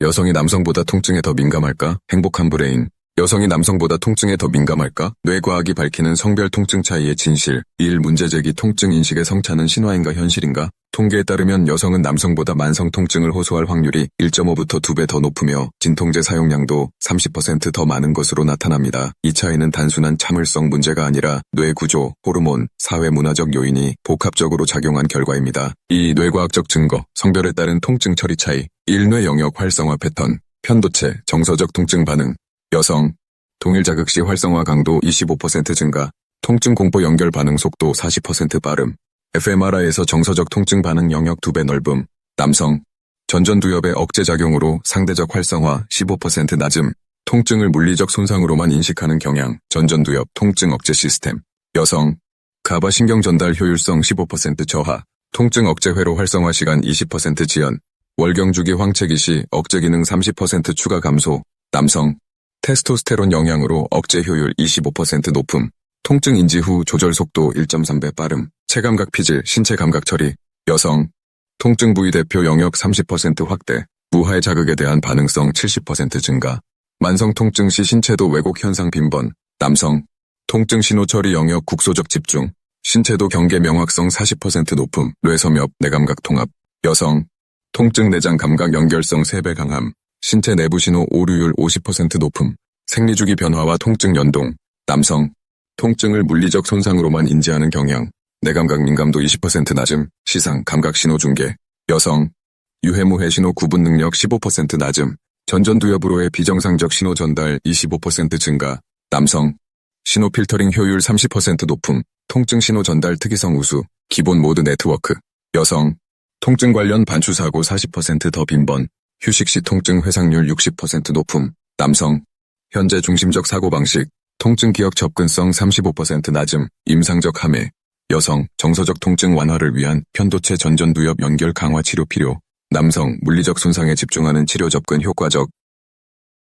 여성이 남성보다 통증에 더 민감할까? 행복한 브레인. 여성이 남성보다 통증에 더 민감할까? 뇌과학이 밝히는 성별 통증 차이의 진실. 1. 문제제기 통증 인식의 성차는 신화인가 현실인가? 통계에 따르면 여성은 남성보다 만성 통증을 호소할 확률이 1.5부터 2배 더 높으며 진통제 사용량도 30%더 많은 것으로 나타납니다. 이 차이는 단순한 참을성 문제가 아니라 뇌 구조, 호르몬, 사회 문화적 요인이 복합적으로 작용한 결과입니다. 이 뇌과학적 증거, 성별에 따른 통증 처리 차이, 1뇌 영역 활성화 패턴, 편도체, 정서적 통증 반응, 여성, 동일 자극 시 활성화 강도 25% 증가, 통증 공포 연결 반응 속도 40% 빠름, fMRI에서 정서적 통증 반응 영역 2배 넓음, 남성, 전전두엽의 억제작용으로 상대적 활성화 15% 낮음, 통증을 물리적 손상으로만 인식하는 경향, 전전두엽 통증 억제 시스템, 여성, 가바 신경 전달 효율성 15% 저하, 통증 억제 회로 활성화 시간 20% 지연, 월경주기 황체기 시 억제 기능 30% 추가 감소, 남성, 테스토스테론 영향으로 억제 효율 25% 높음, 통증 인지 후 조절 속도 1.3배 빠름, 체감각 피질, 신체 감각 처리, 여성, 통증 부위 대표 영역 30% 확대, 무하의 자극에 대한 반응성 70% 증가, 만성 통증 시 신체도 왜곡 현상 빈번, 남성, 통증 신호 처리 영역 국소적 집중, 신체도 경계 명확성 40% 높음, 뇌섬엽, 뇌감각 통합, 여성, 통증 내장 감각 연결성 3배 강함, 신체 내부 신호 오류율 50% 높음, 생리주기 변화와 통증 연동, 남성, 통증을 물리적 손상으로만 인지하는 경향, 뇌감각 민감도 20% 낮음, 시상, 감각 신호 중계, 여성, 유해무해 신호 구분 능력 15% 낮음, 전전두엽으로의 비정상적 신호 전달 25% 증가, 남성, 신호 필터링 효율 30% 높음, 통증 신호 전달 특이성 우수, 기본 모드 네트워크, 여성, 통증 관련 반추 사고 40%더 빈번, 휴식 시 통증 회상률 60% 높음, 남성, 현재 중심적 사고방식, 통증 기억 접근성 35% 낮음, 임상적 함해, 여성, 정서적 통증 완화를 위한 편도체 전전두엽 연결 강화 치료 필요, 남성, 물리적 손상에 집중하는 치료 접근 효과적,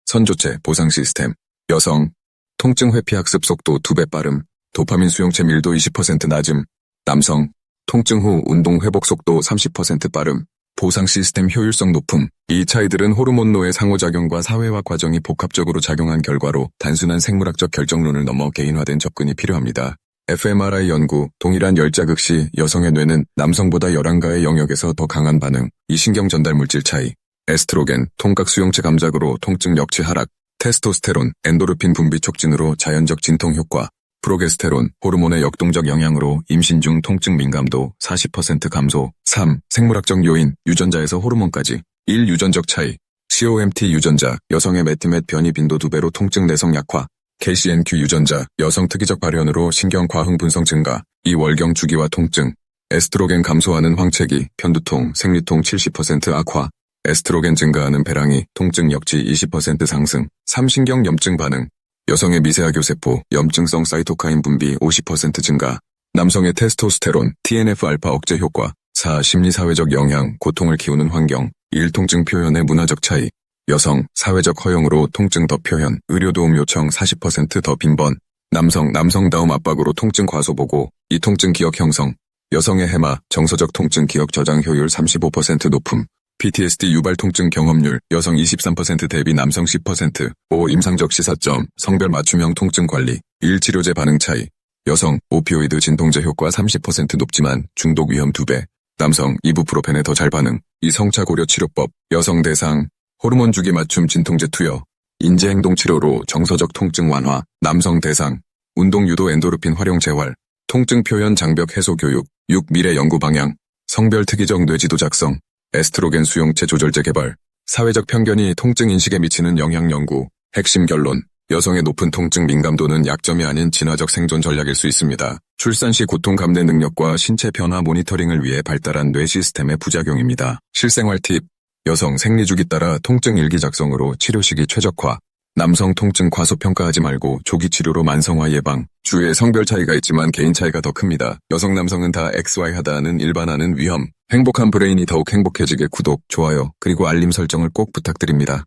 선조체, 보상 시스템, 여성, 통증 회피 학습 속도 2배 빠름, 도파민 수용체 밀도 20% 낮음, 남성, 통증 후 운동 회복 속도 30% 빠름, 보상 시스템 효율성 높음. 이 차이들은 호르몬노의 상호작용과 사회화 과정이 복합적으로 작용한 결과로 단순한 생물학적 결정론을 넘어 개인화된 접근이 필요합니다. fMRI 연구, 동일한 열자극 시 여성의 뇌는 남성보다 열한가의 영역에서 더 강한 반응, 이 신경 전달 물질 차이, 에스트로겐, 통각 수용체 감작으로 통증 역치 하락, 테스토스테론, 엔도르핀 분비 촉진으로 자연적 진통 효과, 프로게스테론, 호르몬의 역동적 영향으로 임신 중 통증 민감도 40% 감소. 3. 생물학적 요인, 유전자에서 호르몬까지. 1. 유전적 차이. COMT 유전자, 여성의 메티멧 변이 빈도 2배로 통증 내성 약화. KCNQ 유전자, 여성 특이적 발현으로 신경 과흥 분성 증가. 2. 월경 주기와 통증. 에스트로겐 감소하는 황체기, 편두통, 생리통 70% 악화. 에스트로겐 증가하는 배랑이, 통증 역지 20% 상승. 3. 신경 염증 반응. 여성의 미세하교세포, 염증성 사이토카인 분비 50% 증가, 남성의 테스토스테론, TNF-알파 억제 효과, 4. 심리사회적 영향, 고통을 키우는 환경, 1. 통증 표현의 문화적 차이, 여성, 사회적 허용으로 통증 더 표현, 의료도움 요청 40%더 빈번, 남성, 남성다움 압박으로 통증 과소 보고, 이 통증 기억 형성, 여성의 해마, 정서적 통증 기억 저장 효율 35% 높음, PTSD 유발 통증 경험률 여성 23% 대비 남성 10% 5. 임상적 시사점 성별 맞춤형 통증 관리 1. 치료제 반응 차이 여성 오피오이드 진통제 효과 30% 높지만 중독 위험 2배 남성 이부프로펜에 더 잘 반응 2. 성차 고려 치료법 여성 대상 호르몬 주기 맞춤 진통제 투여 인지행동 치료로 정서적 통증 완화 남성 대상 운동 유도 엔도르핀 활용 재활 통증 표현 장벽 해소 교육 6. 미래 연구 방향 성별 특이적 뇌지도 작성 에스트로겐 수용체 조절제 개발, 사회적 편견이 통증 인식에 미치는 영향 연구, 핵심 결론, 여성의 높은 통증 민감도는 약점이 아닌 진화적 생존 전략일 수 있습니다. 출산 시 고통 감내 능력과 신체 변화 모니터링을 위해 발달한 뇌 시스템의 부작용입니다. 실생활 팁, 여성 생리주기 따라 통증 일기 작성으로 치료 시기 최적화, 남성 통증 과소평가하지 말고 조기 치료로 만성화 예방. 주의 성별 차이가 있지만 개인 차이가 더 큽니다. 여성 남성은 다 XY 하다는 일반화는 위험. 행복한 브레인이 더욱 행복해지게 구독, 좋아요, 그리고 알림 설정을 꼭 부탁드립니다.